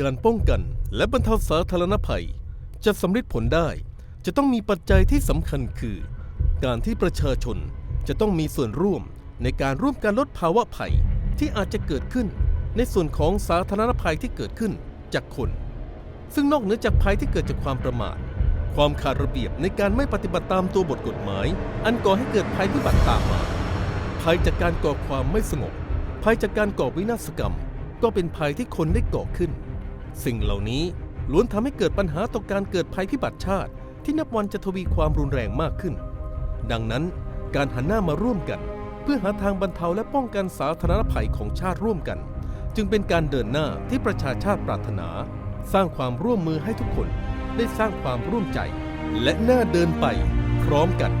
การป้องกัน และบรรเทาสาธารณภัย จะสำเร็จผลได้ จะต้องมีปัจจัยที่สำคัญคือ การที่ประชาชนจะต้องมีส่วนร่วมในการร่วมการลดภาวะภัยที่อาจจะเกิดขึ้น ในส่วนของสาธารณภัยที่เกิดขึ้นจากคน ซึ่งนอกเหนือจากภัยที่เกิดจากความประมาทความขาดระเบียบในการไม่ปฏิบัติตามตัวบทกฎหมาย อันก่อให้เกิดภัยพิบัติตามมาภัยจากการก่อความไม่สงบภัยจากการก่อวินาศกรรม ก็เป็นภัยที่คนได้ก่อขึ้น สิ่งเหล่านี้ล้วนทำให้เกิดปัญหาต่อการเกิดภัยพิบัติชาติ ที่นับวันจะทวีความรุนแรงมากขึ้น ดังนั้นการหันหน้ามาร่วมกัน เพื่อหาทางบรรเทาและป้องกันสาธารณภัยของชาติร่วมกัน จึงเป็นการเดินหน้าที่ประชาชาติปรารถนา สร้างความร่วมมือให้ทุกคนได้สร้างความร่วมใจ และหน้าเดินไปพร้อมกัน